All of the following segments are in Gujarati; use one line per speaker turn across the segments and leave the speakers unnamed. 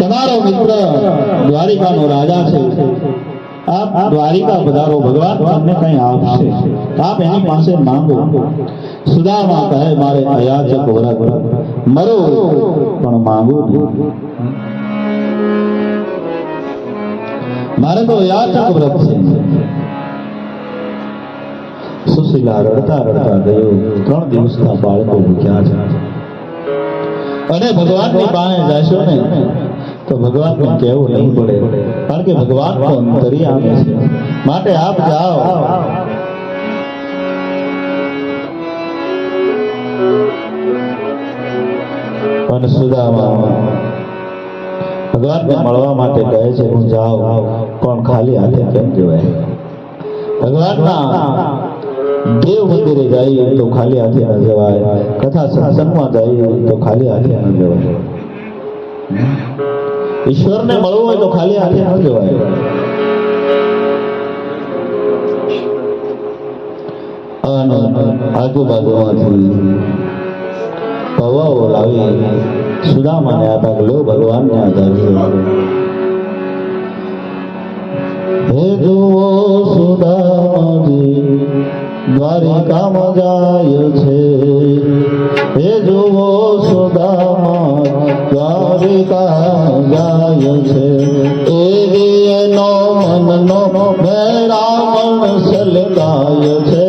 તમારો મિત્ર, દ્વારિકાનો રાજા છે. આપ દ્વારિકા પધારો ભગવાન, તમને કઈ આપશે આપ એની પાસે માંગો. સુદામા કહે, મારે અયાચક વ્રત મરો, પણ માંગુ નહીં. મારે તો અયાચક વ્રત છે. સુશીલા રડતા રડતા ગયો. ત્રણ દિવસના બાળકો ભૂખ્યા છે. અને ભગવાનની પાસે જશો ને તો ભગવાનને કહેવું નહીં પડે, કારણ કે ભગવાન તો અંતર્યામી છે. માટે આપ જાઓ. પણ સુદામા ભગવાનને મળવા માટે કહે છે, હું જાઉં. પણ ખાલી હાથે કેમ જવાય ભગવાનના દેવ મંદિરે જઈએ તો ખાલી હાથે ન જવાય. કથા સત્સંગમાં જઈએ તો ખાલી હાથે ન જવાય. ઈશ્વરને મળવું હોય તો ખાલી હાથે ન જવાય. આજુબાજુમાંથી પવાઓ લાવી સુદામાને આપ્યા લો, ભગવાનને આધાર હે જુઓ સુદામાજી, દ્વારિકામાં જાય છે. હે જુઓ સુદામા, દ્વારિકા જાય છે. એવી એનો મનનો મેરામણ સલગાય છે.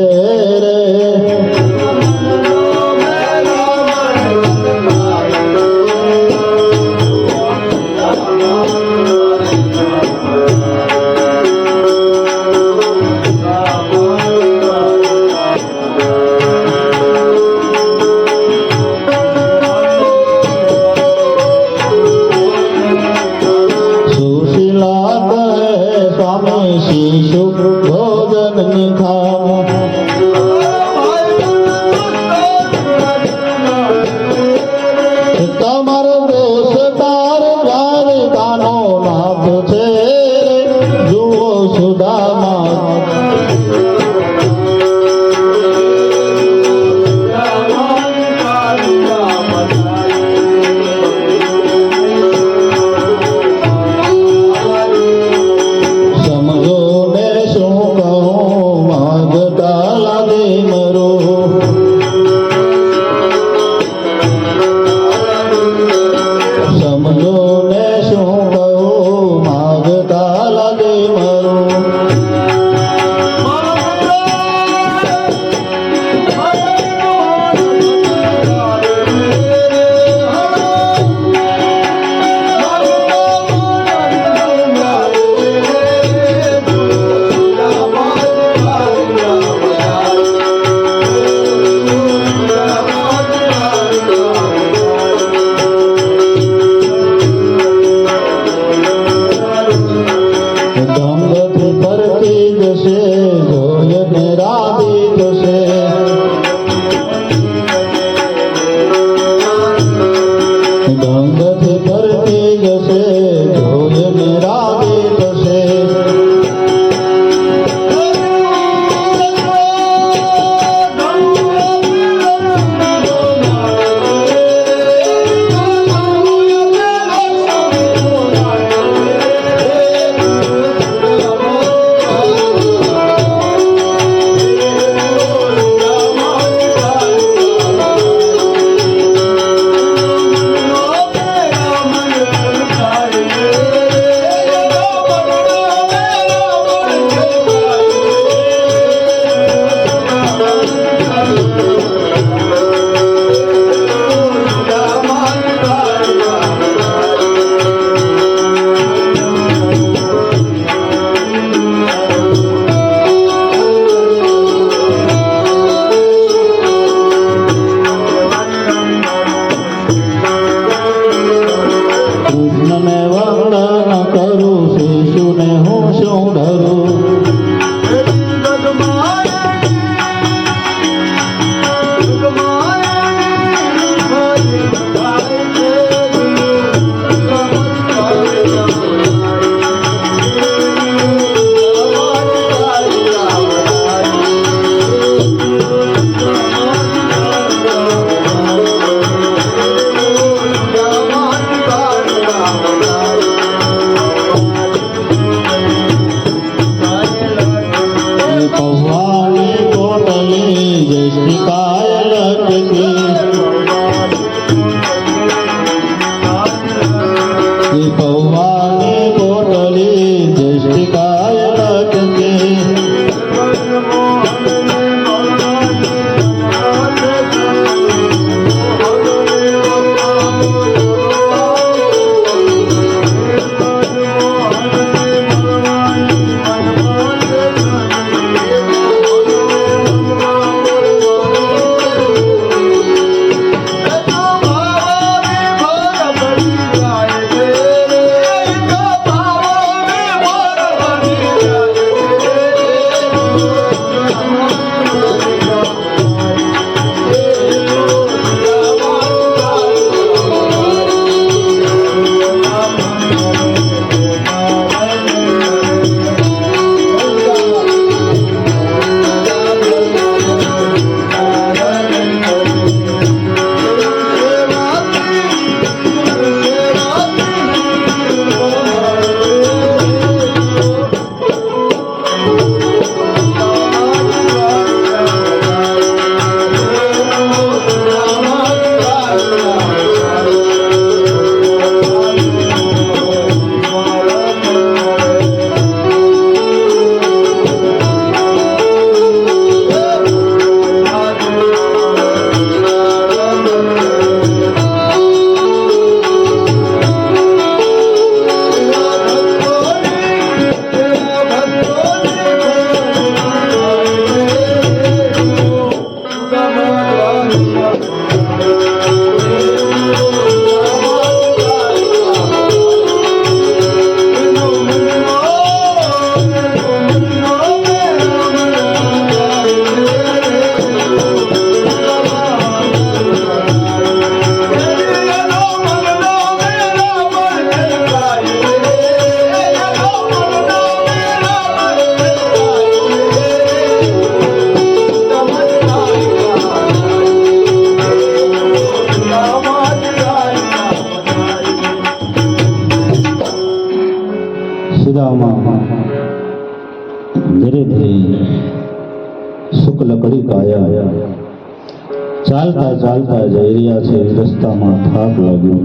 રસ્તામાં થાક લાગ્યો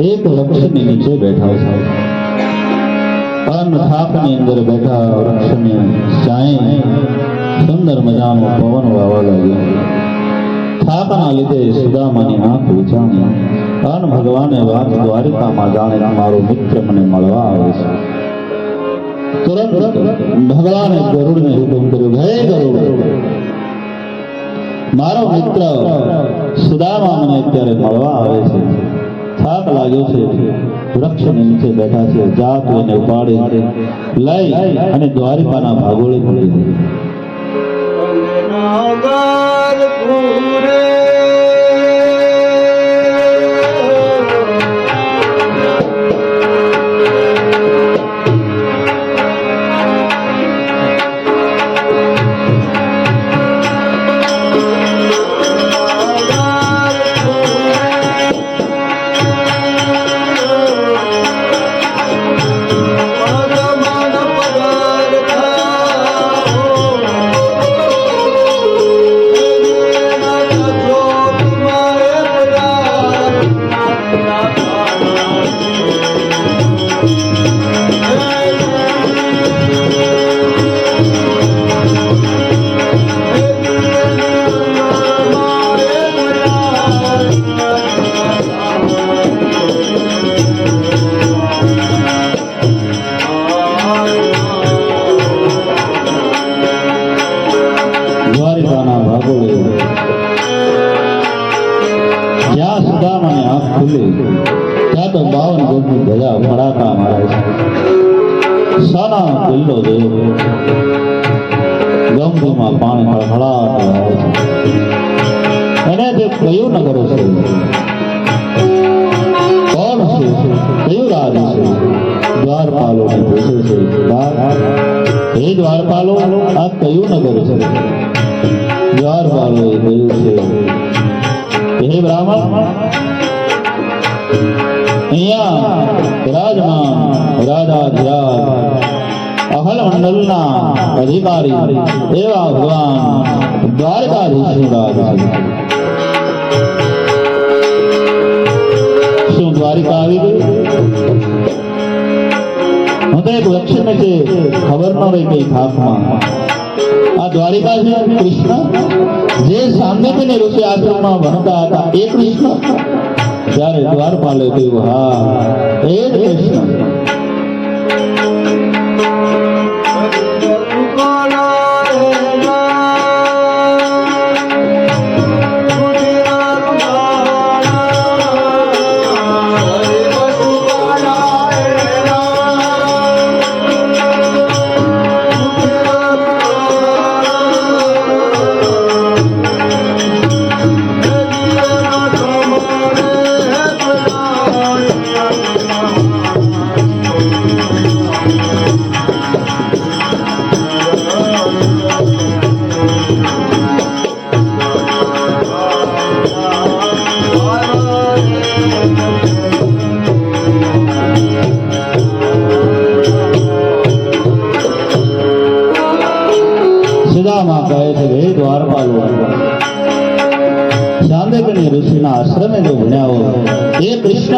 એક વૃક્ષની નીચે બેઠા છે અન થાકની અંદર બેઠા વૃક્ષની ચાએ સુંદર મજાનો પવન વાવા લાગ્યો થાકના લીધે સુદામાની આંખ વિચાણી અન ભગવાને વાત દ્વારિકામાં જાણે કે મારો મિત્ર મને મળવા આવે છે તુરંત ભગવાને ગરુડને હુકમ કર્યો હે ગરુડ મારો મિત્ર સુદામા અત્યારે મળવા આવે છે. થાક લાગ્યો છે. વૃક્ષ નીચે બેઠા છે. જાત એને ઉપાડી. લઈ અને દ્વારિકાના ભાગોળે ભળી દીધી દ્વારપાલો આ કયું નગર છે દ્વારપાલોએ કહ્યું છે હે બ્રાહ્મણ અહીંયા રાજમાં રાજાધિરાજ અહલ મંડળના અધિકારી એવા ભગવાન દ્વારકાધીશનું રાજ છે શું દ્વારિકા આવી ગઈ એક લક્ષ્ય નથી ખબર ન રહી કઈ ખાસમાં આ દ્વારિકા કૃષ્ણ. જે સાંદીપની ઋષિ આશ્રમમાં ભણતા હતા, એ કૃષ્ણ. ત્યારે દ્વારપાલે કહ્યું હા, એ કૃષ્ણ.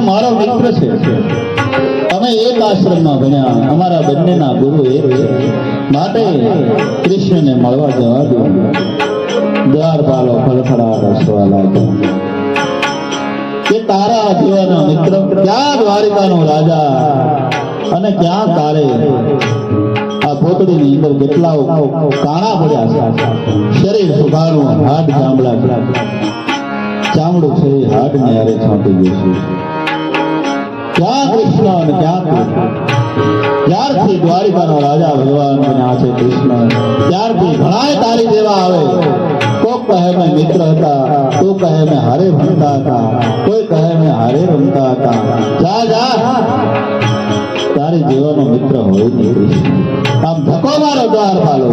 મારો મિત્ર છે. અમે એક આશ્રમમાં ભણ્યા. અમારા બંનેના ગુરુ એક માટે કૃષ્ણને મળવા જવા દો. દ્વારપાલો ફળફળાટ હસવા લાગ્યો કે તારા જેવાનો મિત્ર ક્યાં દ્વારિકાનો રાજા અને ક્યાં તારે આ ભોતડીની અંદર કેટલા કાણા પડ્યા છે. શરીર સુધારું હાડ ચામડા ચામડું છે હાથ ને હારે છાંટી ગયું છે. ક્યાં કૃષ્ણ અને ક્યાં તું ત્યારથી દ્વારિકાનો રાજા ભગવાન બન્યા છે કૃષ્ણ ત્યારથી ઘણાય તારી જેવા આવે કોક કહે મેં મિત્ર હતા તો કહે મેં હારે ભણતા હતા કોઈ કહે મેં હારે રમતા હતા જા જા તારી જીવનનો મિત્ર હોય નહીં કૃષ્ણ આમ ધક્કો મારો દ્વાર પાલો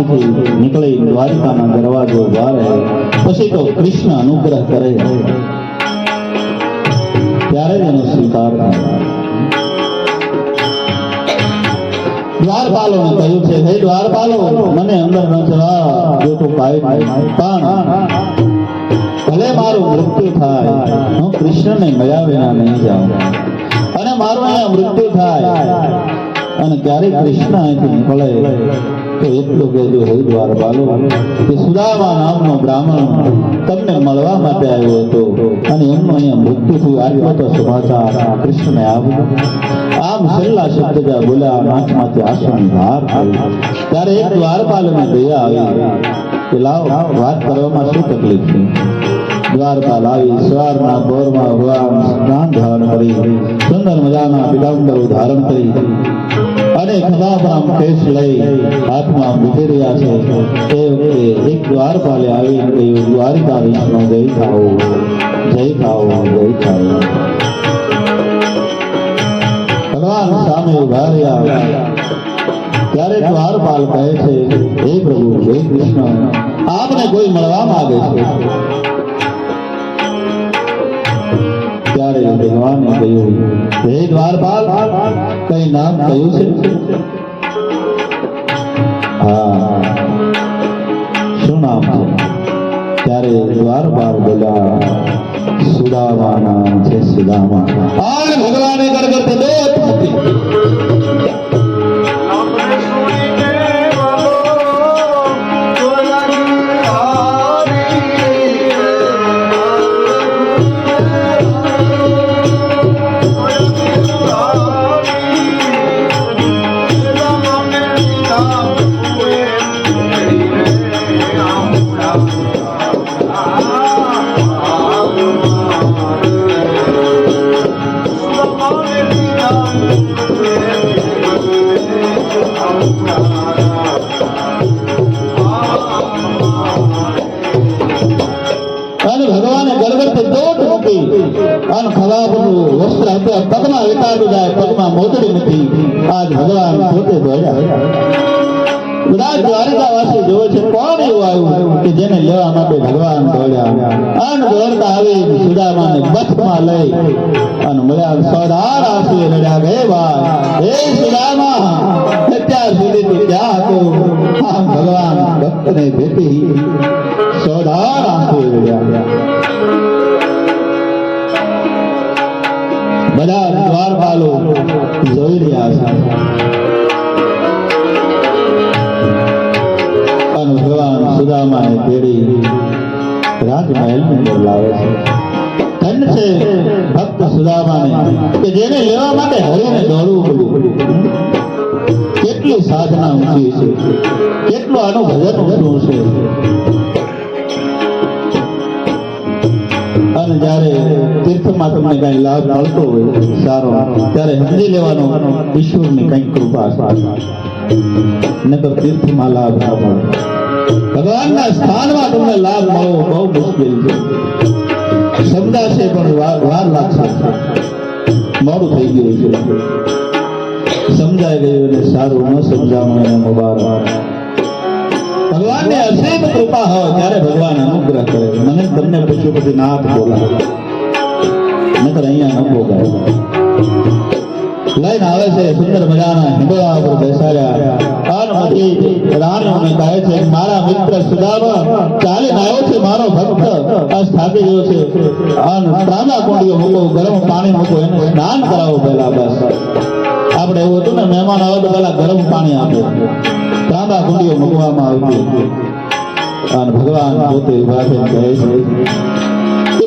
સુદામા પરથી નીકળી દ્વારિકાના દરવાજો દ્વારે. પછી તો કૃષ્ણ અનુગ્રહ કરે. ત્યારે જ એનો સ્વીકાર દ્વારપાલોને કહ્યું છે, હે દ્વારપાલો, મને અંદર ન જવા જો તો પાય પણ ભલે મારું મૃત્યુ થાય, હું કૃષ્ણને મળ્યા વિના નહીં જાઉં. અને મારું અહીંયા મૃત્યુ થાય. અને ક્યારે કૃષ્ણ અહીંથી નીકળે તમને મળવા માટે આવ્યો હતો. અને એમનો અહીંયા મૃત્યુ થયું આટલો સમાચાર કૃષ્ણને આવ્યો આમ છેલ્લા શબ્દ જ્યાં બોલ્યા આંખમાંથી આંસુની ધાર ત્યારે એક દ્વારપાલમાં દયા આવી. કે લાવ, વાત કરવામાં શું તકલીફ છે? દ્વારપાલ આવી, સવારના ભોરમાં ભગવાન સ્નાન ધારણ કરી, સુંદર મજાના પીતાંબરો ધારણ કરી. અને ખભા પર આમ કેસ લઈ હાથમાં મૂકી રહ્યા છે. તે વખતે એક દ્વારપાલે આવી કહ્યું, દ્વારિકાધીશનો જય થાઓ જય થાઓ જય થાઓ. ભગવાન સામે ઊભા રહ્યા ત્યારે દ્વારપાલ કહે છે, હે પ્રભુ, હે કૃષ્ણ, આપને કોઈ મળવા માંગે છે? ત્યારે ભગવાને કહ્યું, હે દ્વારપાલ કઈ નામ કયું છે? હા. શું નામ છે? ત્યારે દ્વારપાલ બોલ્યા સુદામા નામ છે સુદામા. ભગવાને કરગર દો
Thank
ખલાપનું વસ્ત્ર હતું. પગમાં વિતાડું જાય પગમાં મોતડી નથી આજ ભગવાન પોતે દોડ્યા. બધા દ્વારિકાવાસી જોવે છે, કોણ એવું આવ્યું કે જેને લેવા માટે ભગવાન દોડ્યા? અન દોડતા આવી સુદામાને બથમાં લઈ અને મળ્યા સોદાર આંસુ રડ્યા ગયે ભાઈ, હે સુદામા, અત્યાર સુધી તું ક્યાં હતો? આમ ભગવાન ભક્તને ભેટી સોદાર આંસુએ રડ્યા. બધા દ્વારપાલો જોઈ રહ્યા છે. અને ભગવાન સુદામાને તેડી રાજમહેલની અંદર લાવે છે. ધન છે, ભક્ત સુદામાને કે જેને લેવા માટે હરિને દોડવું પડ્યું? કેટલી સાધના ઊંચી છે. કેટલું આનું ભજન ઊંચું છે. અને જ્યારે તીર્થમાં તમને કઈ લાભ મળતો હોય, સારો, ત્યારે સમજી લેવાનો ઈશ્વરની કઈ કૃપા નકર તીર્થમાં લાભ ના મળે. ભગવાનના સ્થાનમાં તમને લાભ મળવો બહુ મુશ્કેલ છે. સમજાશે પણ વાર લાગશે. મોડું થઈ ગયું છે. સમજાઈ ગયું અને સારું ન સમજાવણ એને મુબારક ભગવાનને અસીમ કૃપા હોય ત્યારે ભગવાન અનુગ્રહ કરે. મને તમને પૂછ્યું પછી નાથ બોલાવે. નકર અહીંયા ન બોલાય લઈને આવે છે સુંદર મજાના હિંડોળા ઉપર બેસાડ્યા. અનમતી રાણીઓને કહે છે, મારા મિત્ર સુદામા, ચાલીને આવ્યો છે મારો ભક્ત. આ સ્થાપી ગયો છે. અન ત્રાંબા કોડીઓ મૂકો, ગરમ પાણી મૂકો, એને સ્નાન કરાવો પહેલા બસ. આપણે એવું હતું ને, મહેમાન આવે તો પહેલા ગરમ પાણી આપે. ત્રાંબા કુંડીઓ મૂકવામાં આવતી અને ભગવાન પોતે ઊભા કહે છે.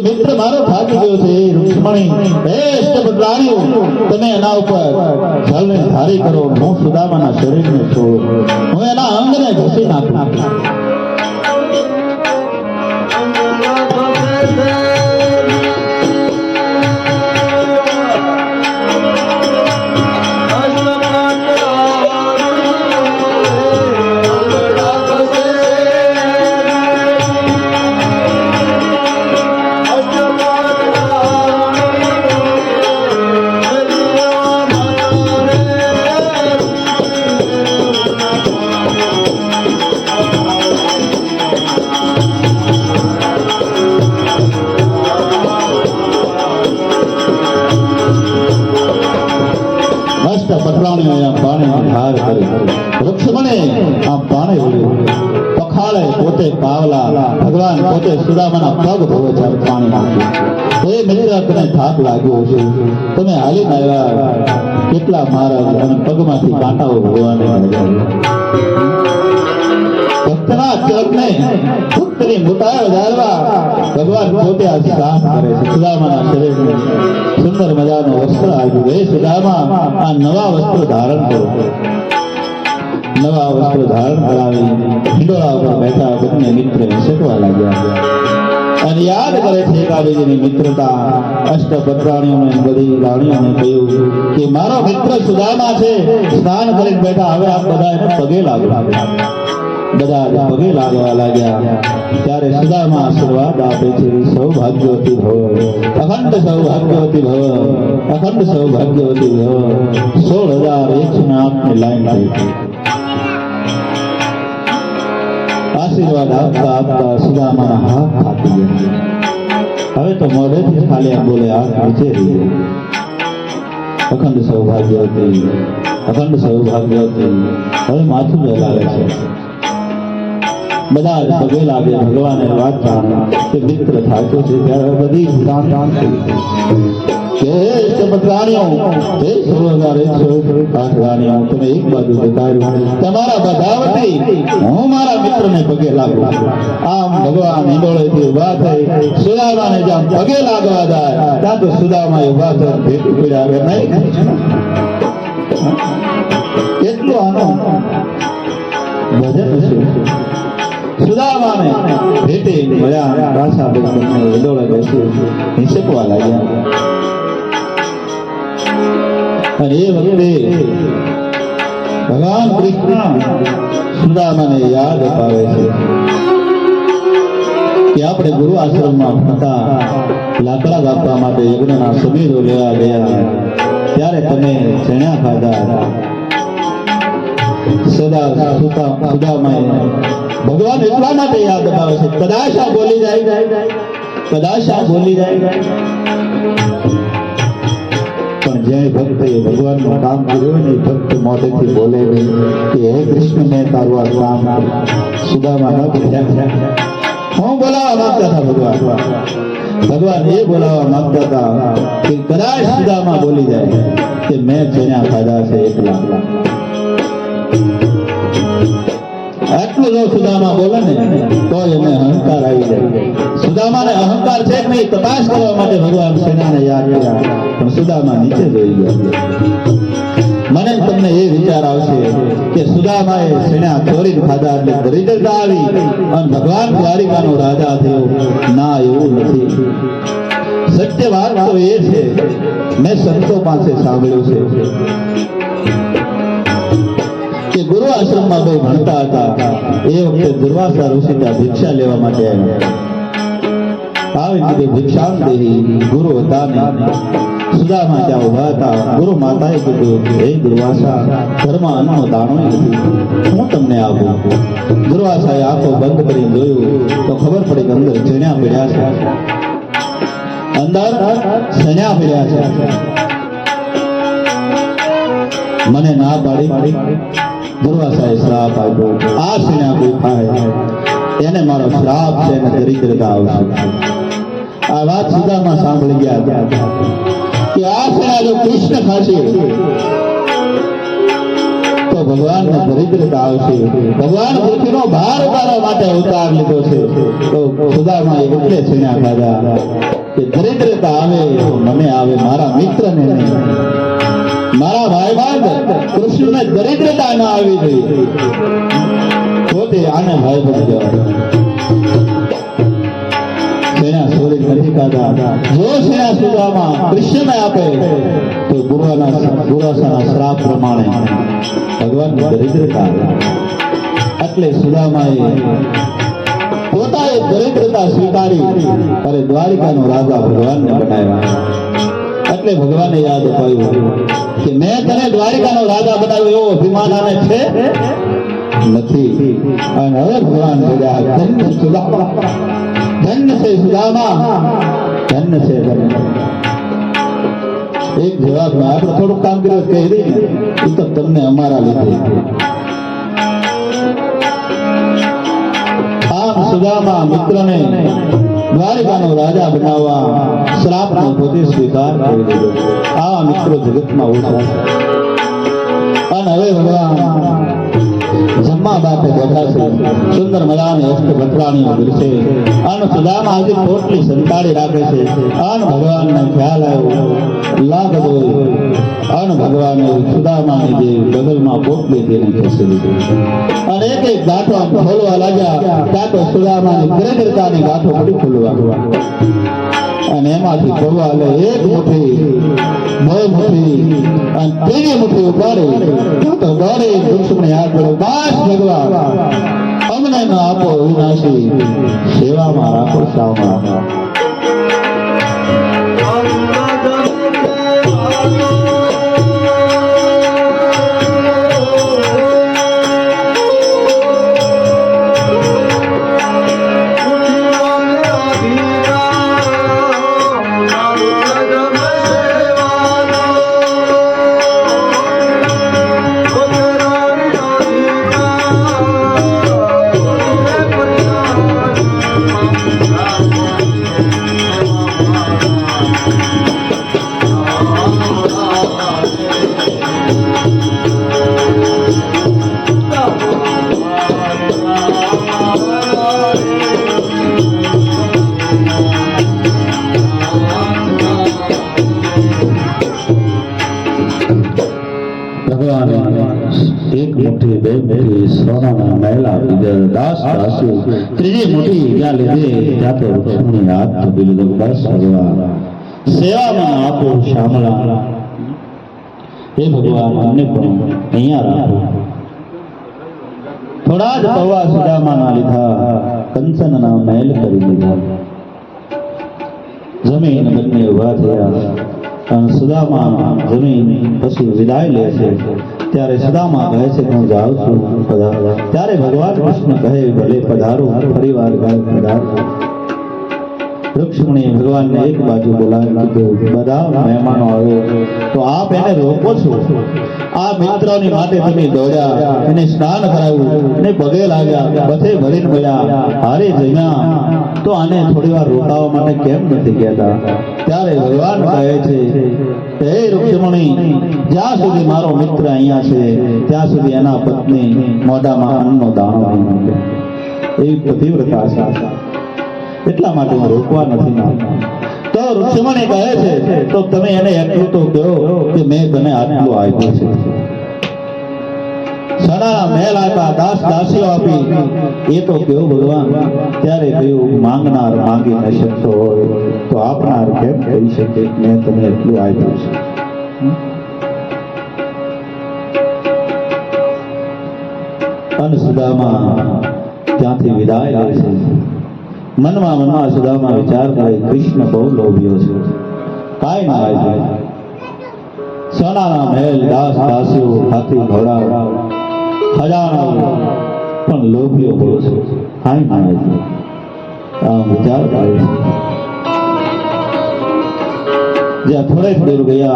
મિત્ર, મારો ભાગી ગયો છે? રૂક્ષ્મણી બેસ્ટ અષ્ટપટરાણીઓ તમે એના ઉપર જળને ધારી કરો. હું સુદામાના શરીરને છોડ. હું એના અંગને ઘસી નાખું ધાર કરી વૃક્ષમણે આ પાણી ઉડ્યું. પખાળે પોતે પાવલા, ભગવાન પોતે સુદામાના પગ ધોવે છે પાણી નાખ્યું. એ મિત્ર તને થાક લાગ્યો છે તમે હાલી આવ્યા કેટલા મારા અને પગમાંથી કાંટાઓ ભગવાને ભગવાન પોતે આ સુદામાના શરીરને સુંદર મજાનું વસ્ત્ર આવ્યું એ સુદામા, આ નવા વસ્ત્ર ધારણ કરો. નવા વસ્ત્ર ધારણ કરાવી હિંડોળા ઉપર બેઠા બંને મિત્ર શકવા લાગ્યા અને યાદ કરે છે એકાબીજીની મિત્રતા અષ્ટપત્રાણીઓને બધી રાણીઓને કહ્યું કે મારો મિત્ર સુદામા છે સ્નાન કરીને બેઠા હવે આપ બધા એને પગે લાગો બધા જ પગે લાગવા લાગ્યા ત્યારે સુદામા આશીર્વાદ આપે છે સૌભાગ્યવતી ભવ અખંડ સૌભાગ્યવતી ભવ અખંડ સૌભાગ્યવતી ભવ સોળ હજાર એકસો ને આઠની લાઈન થઈ આશીર્વાદ આપતા આપતા સુદામાના હાથ થાકી ગયા. હવે તો મોઢેથી ખાલી આમ બોલે હાથ નીચે રહી અખંડ સૌભાગ્યવતી અખંડ સૌભાગ્યવતી હવે માથું હલાવે છે. બધા જ પગે લાગે ભગવાને વાત જાણે કે મિત્ર થાક્યો છે, ત્યારે બધી દાન દાન થઈ કે સમત હે સોળ હજાર એકસો તમે સુદામાને જ્યાં મળ્યા રાસા બેસી હિંસકવા લાગ્યા. અને એ ભગવાન કૃષ્ણ સુદામાને યાદ અપાવે છે કે આપણે ગુરુ આશ્રમમાં ભણતા લાકડા કાપવા માટે યજ્ઞના સમીરો લેવા ગયા ત્યારે તમે ચણ્યા ખાધા સદા સુતા સુદામાએ ભગવાન એટલા માટે યાદ અપાવે છે કદાચ આ બોલી જાય કદાચ આ બોલી જાય જે એ ભગવાનનું કામ કર્યું ને ભક્ત મોઢેથી બોલે નહીં કે, હે કૃષ્ણ, મેં તારું આ કામ સુદામા ન હું બોલાવવા માંગતા હતા ભગવાન. ભગવાન એ બોલાવવા માંગતા હતા કે, કદાચ સુદામા બોલી જાય કે, મેં જેના ફાયદા છે એકલા આટલું સુદામા બોલે ને તો એને અહંકાર આવી જાય. સુદામાને અહંકાર છે કે નહીં, તપાસ કરવા માટે ભગવાન સેનાને યાદ કર્યા. પણ સુદામા નીચે જોઈ ગયા. મને તમને એ વિચાર આવશે કે સુદામાએ સેના ચોરી ખાધા એટલે દરિદ્રતા આવી અને ભગવાન દ્વારિકાનો રાજા થયો. ના, એવું નથી. સત્ય વાત તો એ છે. મેં સંતો પાસે સાંભળ્યું છે. કે ગુરુ આશ્રમમાં ભણતા હતા, એ વખતે દુર્વાસા ઋષિ ત્યાં ભિક્ષા લેવા માટે આવીને કીધું ભિક્ષામ દેહી ગુરુ હતા નહીં સુદામા ત્યાં ઊભા હતા. ગુરુ માતાએ કીધું, હે દુર્વાસા ધર્મ અન્નનો દાણો હું તમને આપું. દુર્વાસાએ આંખો બંધ કરીને જોયું, તો ખબર પડી કે અંદર જણ્યા પડ્યા છે. અંદર સણ્યા પડ્યા છે. મને ના પાડી. દુર્વાસાએ શ્રાપ આપ્યો. આ સિના કોઈ થાય એને મારો શ્રાપ છે અને દરિદ્રતા આવશે. આ વાત સુદામાં સાંભળી ગયા કે આ સિના જો કૃષ્ણ ખાશે, તો ભગવાનને દરિદ્રતા આવશે. ભગવાન પૃથ્વીનો ભાર ઉતારવા માટે અવતાર લીધો છે. તો સુદામાં એટલે છીણ્યા ખાધા કે દરિદ્રતા આવે મને આવે, મારા મિત્રને નહીં. મારા ભાઈ ભાઈ કૃષ્ણને દરિદ્રતા આવી જોઈએ પોતે આને ભાઈ બની જવા સેના સોરી નથી કાઢા જો આપે, તો ગુરુના ગુરુસાના શ્રાપ પ્રમાણે ભગવાન દરિદ્રતા. એટલે સુદામાએ પોતાએ દરિદ્રતા સ્વીકારી, અને દ્વારિકાનો રાજા ભગવાનને બનાવ્યા. એટલે ભગવાને યાદ અપાવ્યું કે મેં તને દ્વારિકાનો રાજા બનાવ્યો એવો અભિમાન આને છે નથી. અને હવે ભગવાન બોલ્યા ધન્ય સુદામા. ધન્ય છે સુદામા. ધન્ય છે એક જવાબમાં આપણે થોડુંક કામ કર્યું કહી દઈએ એ તો તમને અમારા લીધે. આમ સુદામા, મિત્રને દ્વારિકાનો રાજા બનાવવા શ્રાપનો પોતે સ્વીકાર કરી લીધો. આવા મિત્રો જગતમાં ઓછા અને હવે ભગવાન જમવા માટે સુંદર મજાની અષ્ટ ભટરાણીઓ છે અને સુદામા રાખે છે. અને ભગવાનને ખ્યાલ આવ્યો. લાગ અન ભગવાને સુદામાની જે બગલમાં પોટલી તેને ખસી લીધી અને એક એક ગાંઠો આમ ખોલવા લાગ્યા. ત્યાં તો સુદામાની દરિદ્રતાની ગાંઠો પડી ખોલવા. અને એમાંથી ખોલવા લે એક મુઠ્ઠી, બે મુઠ્ઠી, અને ત્રીજી મુઠ્ઠી ઉપાડી. તો દોડી દુશ્મને હાથ પડ્યો બસ ભગવાન. અમને ન આપો વિનાશી. સેવામાં રાખો સાવમાં. એક મુઠ્ઠી બે મુઠ્ઠી સોનાના મહેલા બીજા દાસ દાસી, ત્રીજી મુઠ્ઠી જ્યાં લીધે ત્યાં તો વૃક્ષની હાથ લીધો. બસ સેવામાં આપો શામળા. હે ભગવાન, અમને પણ અહીંયા રાખો. થોડા જ પૌવા સુદામાના લીધા કંચનના મહેલ કરી દીધા. જમીન બંને ઊભા થયા અને સુદામા જમીન પછી વિદાય લે છે. ત્યારે સુદામા કહે છે કે હું જાઉં છું પધારો ત્યારે ભગવાન કૃષ્ણ કહે, ભલે પધારો ફરીવાર ગાય પધારો રુક્ષ્મણી ભગવાનને એક બાજુ બોલાવી કીધું બધા મહેમાનો આવે તો આપ એને રોકો છો? આ મિત્રોની માટે તમે દોડ્યા. એને સ્નાન કરાવ્યું. એને પગે લાગ્યા. બધે ભરીને મળ્યા. હારે જમ્યા. તો આને થોડી વાર રોકાવા માટે કેમ નથી કહેતા? ત્યારે ભગવાન કહે છે, હે રુક્ષ્મણી, જ્યાં સુધી મારો મિત્ર અહીંયા છે, ત્યાં સુધી એના પત્ની મોઢામાં અન્નનો દાણો એવી પતિવ્રતા છે. એટલા માટે હું રોકવા નથી માંગતો. તો ઋષિમુનિ કહે છે, તો તમે એને એટલું તો કહો કે મેં તને આટલું આપ્યું છે. સડાના મેલ આપ્યા, દાસ દાસીઓ આપી. એ તો કેવું ભગવાન, ત્યારે કહ્યું માંગનાર માંગી ન શકતો હોય, તો આપનાર કેમ કહી શકે મેં તમને એટલું આપ્યું છે? અન સુદામા ત્યાંથી વિદાય લે છે. મનમાં મનમાં સુદામા વિચાર કરે, કૃષ્ણ બહુ લોભ્યો છે. કાંઈ ના આપ્યું સોનાના મહેલ, દાસ, દાસીઓ હાથી ઘોડા ખજાનો પણ લોભ્યો બહુ છે. કાંઈ ના આપ્યું આમ વિચાર કરે છે. જ્યાં થોડે દૂર ગયા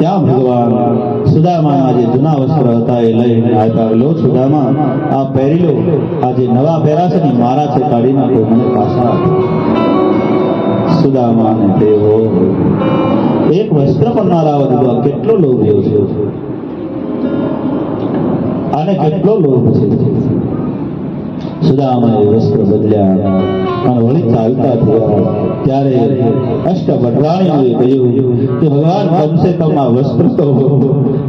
ત્યાં ભગવાન, સુદામાના જે જૂના વસ્ત્ર હતા એ લઈને આપ્યા લો સુદામા, આ પહેરી લો. આ નવા પહેર્યા છે ને મારા છે કાઢી નાખો મને પાછા સુદામાને દેવો એક વસ્ત્ર પણ ના લાવવા કેટલો લોભ છે. આને કેટલો લોભ છે? સુદામાએ વસ્ત્ર બદલ્યા. અને વળી ચાલતા થયા. ત્યારે અષ્ટભદ્રાણીઓએ કહ્યું કે ભગવાન કમસે કમ આ વસ્ત્ર તો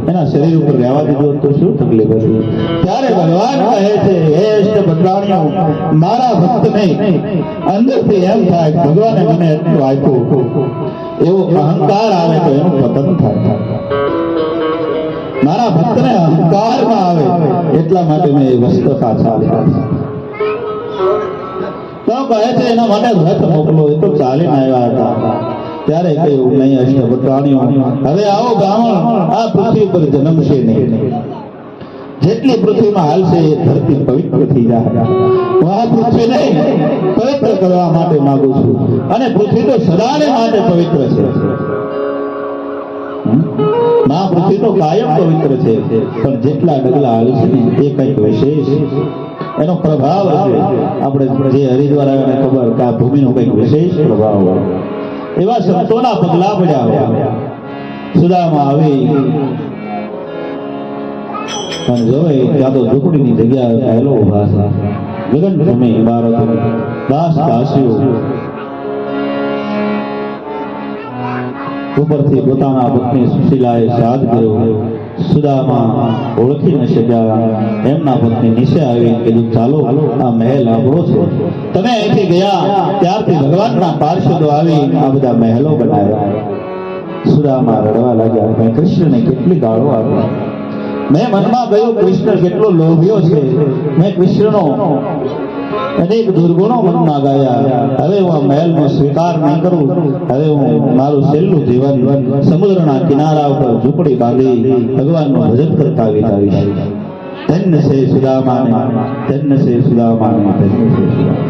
એના શરીર ઉપર રહેવા દીધું તો શું તકલીફ હતી? ત્યારે ભગવાન કહે છે, હે અષ્ટભદ્રાણીઓ, મારા ભક્તને અંદરથી એમ થાય ભગવાને મને એટલું આપ્યું એવો અહંકાર આવે તો એનું પતન થાય. મારા ભક્તને અહંકારમાં આવે એટલા માટે મેં વસ્ત્ર પાછા આપ્યા. તો કહે છે, એના માટે રથ મોકલો. એ તો ચાલીને આવ્યા હતા. ત્યારે કહ્યું નહીં અષ્ટભટ્ટાણીઓ હવે આવો બ્રાહ્મણ, આ પૃથ્વી પર જન્મશે નહીં. જેટલી પૃથ્વીમાં હાલશે, એ ધરતી પવિત્ર થઈ જાય હું આ પૃથ્વીને પવિત્ર કરવા માટે માંગુ છું. અને પૃથ્વી તો સદાને માટે પવિત્ર છે. મા પૃથ્વી તો કાયમ પવિત્ર છે. પણ જેટલા ડગલા હાલશે ને, એ કંઈક વિશેષ એનો પ્રભાવ આપણે જે હરિદ્વાર આવ્યા ખબર કે આ ભૂમિનો કંઈક વિશેષ પ્રભાવ એવા સંતોના પગલા પડ્યા સુદામાં આવી. અને જોવે, ત્યાં તો ઝૂંપડીની જગ્યાએ પહેલો ઊભા છે. ગગન ભૂમિ ઇમારતો દાસ દાસીઓ ઉપરથી પોતાના પત્ની સુશીલાએ સાથ કર્યો. સુદામા ઓળખી ન શક્યા એમના પત્ની નીચે આવી કીધું, ચાલો, આ મહેલ આપણો છે. તમે અહીંથી ગયા, ત્યારથી ભગવાનના પાર્ષદો આવી આ બધા મહેલો બનાવ્યા. સુદામા રડવા લાગ્યા મેં કૃષ્ણને કેટલી ગાળો આપી. મેં મનમાં કહ્યું, કૃષ્ણ કેટલો લોભ્યો છે. મેં કૃષ્ણનો અનેક દુર્ગુણો મનમાં ગાયા. હવે હું આ મહેલનો સ્વીકાર નહીં કરું. હવે હું મારું છેલ્લું જીવન સમુદ્રના કિનારા ઉપર ઝૂંપડી બાંધી ભગવાનનું ભજન કરતા વિતાવી ધન્ય છે સુદામાને ધન્ય છે સુદામાને ધન્ય છે સુદામા